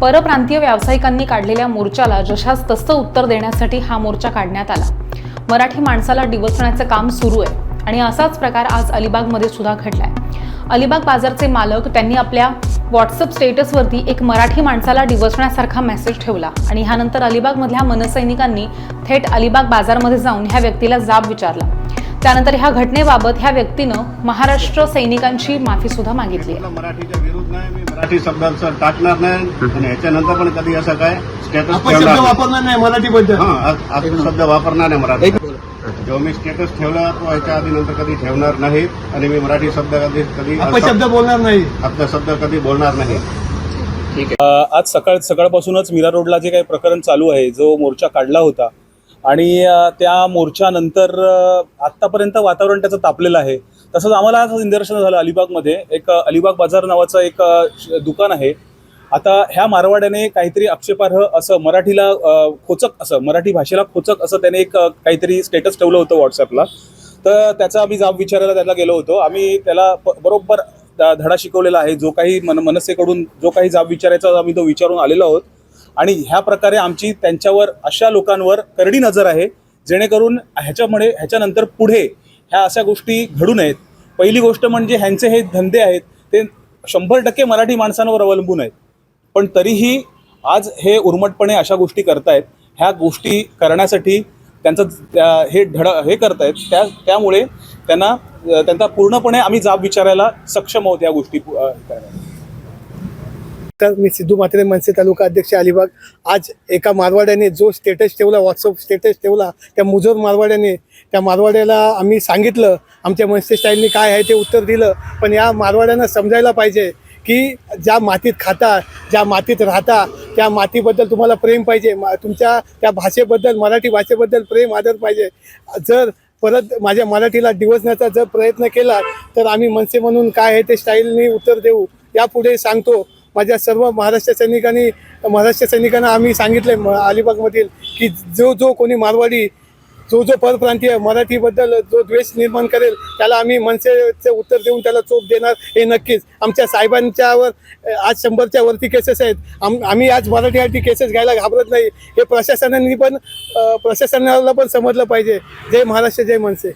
परप्रांतीय व्यावसायिकांनी काढलेल्या मोर्चाला जशास तसं उत्तर देण्यासाठी हा मोर्चा काढण्यात आला. मराठी माणसाला डिवचण्याचं काम सुरू आहे आणि असाच प्रकार आज अलिबागमध्ये सुद्धा घडलाय. अलिबाग बाजारचे मालक त्यांनी आपल्या व्हॉट्सअप स्टेटसवरती एक मराठी माणसाला डिवचण्यासारखा मेसेज ठेवला आणि ह्यानंतर अलिबागमधल्या मनसैनिकांनी थेट अलिबाग बाजारमध्ये जाऊन ह्या व्यक्तीला जाब विचारला. त्यानंतर ह्या घटनेबाबत ह्या व्यक्तीनं महाराष्ट्र सैनिकांची माफी सुद्धा मागितली आहे. मराठीच्या विरुद्ध नाही मी मराठी शब्दांचं टाकणार नाही. आणि ह्याच्यानंतर पण कधी असं काय स्टेटस आपण शब्द. वापरणार नाही मराठीबद्दल. हा आज- आज शब्द वापरणार नाही मराठी. जेव्हा मी स्टेटस ठेवला तो ह्याच्या आधी नंतर कधी ठेवणार नाही. आणि मी मराठी शब्द कधी कधी आपण शब्द बोलणार नाही. आपला शब्द कधी बोलणार नाही. अ, आज सकाळ सकाळपासूनच मीरा रोडला जे काही प्रकरण चालू आहे जो मोर्चा काढला होता आणि त्या मोर्चानंतर आत्तापर्यंत वातावरण त्याचं तापलेलं आहे. तसंच आम्हाला आज निदर्शन झालं अलिबागमध्ये. एक अलिबाग बाजार नावाचं एक श- दुकान आहे. आता ह्या मारवाड्याने काहीतरी आक्षेपार्ह असं मराठीला खोचक असं मराठी भाषेला खोचक असं त्याने एक काहीतरी स्टेटस ठेवलं होतं व्हॉट्सअपला तर त्याचा आम्ही जाब विचारायला त्याला गेलो होतो. आम्ही त्याला ब- बरोबर धडा शिकवलेला आहे. जो काही मन मनसेकडून जो काही जाब विचारायचा आम्ही तो विचारून आलेलो आहोत. आणि ह्या प्रकारे आमची त्यांच्यावर अशा लोकांवर करडी नजर आहे जेणेकरून ह्याच्यामुळे ह्याच्यानंतर पुढे ह्या अशा गोष्टी घडू नयेत. पहिली गोष्ट म्हणजे ह्यांचे हे धंदे आहेत ते शंभर टक्के मराठी माणसांवर अवलंबून आहेत. पण तरीही आज हे उर्मटपणे अशा गोष्टी करतायत ह्या गोष्टी करण्यासाठी त्यांचं हे धड हे करतायत त्या त्यामुळे त्यांना त्यांचा पूर्णपणे आम्ही जाब विचारायला सक्षम आहोत या गोष्टी तर मी सिद्धू म्हात्रे मनसे तालुका अध्यक्ष अलिबाग. आज एका मारवाड्याने जो स्टेटस ठेवला व्हॉट्सअप स्टेटस ठेवला त्या मुजोर मारवाड्याने त्या मारवाड्याला आम्ही सांगितलं आमच्या मनसे स्टाईलने काय आहे ते उत्तर दिलं. पण या मारवाड्यांना समजायला पाहिजे की ज्या मातीत खाता ज्या मातीत राहता त्या मातीबद्दल तुम्हाला प्रेम पाहिजे. मा तुमच्या त्या भाषेबद्दल मराठी भाषेबद्दल प्रेम आदर पाहिजे. जर परत माझ्या मराठीला दिवसण्याचा जर प्रयत्न केला तर आम्ही मनसे म्हणून काय आहे ते स्टाईलनी उत्तर देऊ. यापुढे सांगतो. माझ्या सर्व महाराष्ट्र सैनिकांनी महाराष्ट्र सैनिकांना आम्ही सांगितले म- अलिबागमधील की जो जो कोणी मारवाडी जो जो परप्रांतीय मराठीबद्दल जो द्वेष निर्माण करेल त्याला आम्ही मनसेचे उत्तर देऊन त्याला चोप देणार हे नक्कीच. आमच्या साहेबांच्यावर आज शंभरच्या वरती केसेस आहेत. आम आम्ही आज मराठीसाठी केसेस घ्यायला घाबरत नाही. हे प्रशासनाने पण प्रशासनाला पण समजलं पाहिजे. जय महाराष्ट्र जय मनसे.